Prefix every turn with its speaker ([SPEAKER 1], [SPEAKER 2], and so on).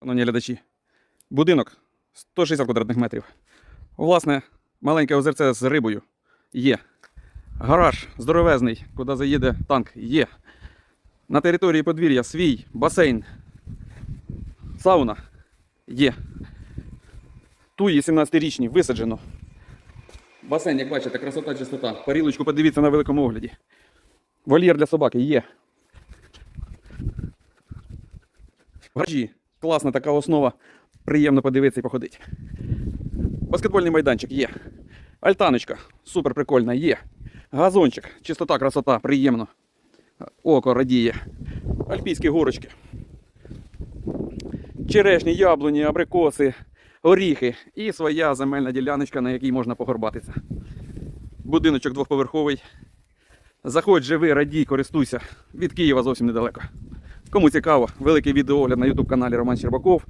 [SPEAKER 1] Шановні глядачі, будинок 160 квадратних метрів. Власне, маленьке озерце з рибою є. Гараж здоровезний, куди заїде танк, є. На території подвір'я свій басейн, сауна є. Туї 17-річні висаджено. Басейн, як бачите, красота, чистота. Парілочку подивіться на великому огляді. Вольєр для собаки є. Гаражі класна така основа. Приємно подивитися і походити. Баскетбольний майданчик є. Альтаночка, супер прикольна, є. Газончик, чистота, красота, приємно. Око радіє. Альпійські горочки. Черешні, яблуні, абрикоси, оріхи і своя земельна діляночка, на якій можна погорбатися. Будиночок двохповерховий. Заходь, живи, радій, користуйся. Від Києва зовсім недалеко. Кому цікаво, великий відеоогляд на YouTube каналі Роман Щербаков.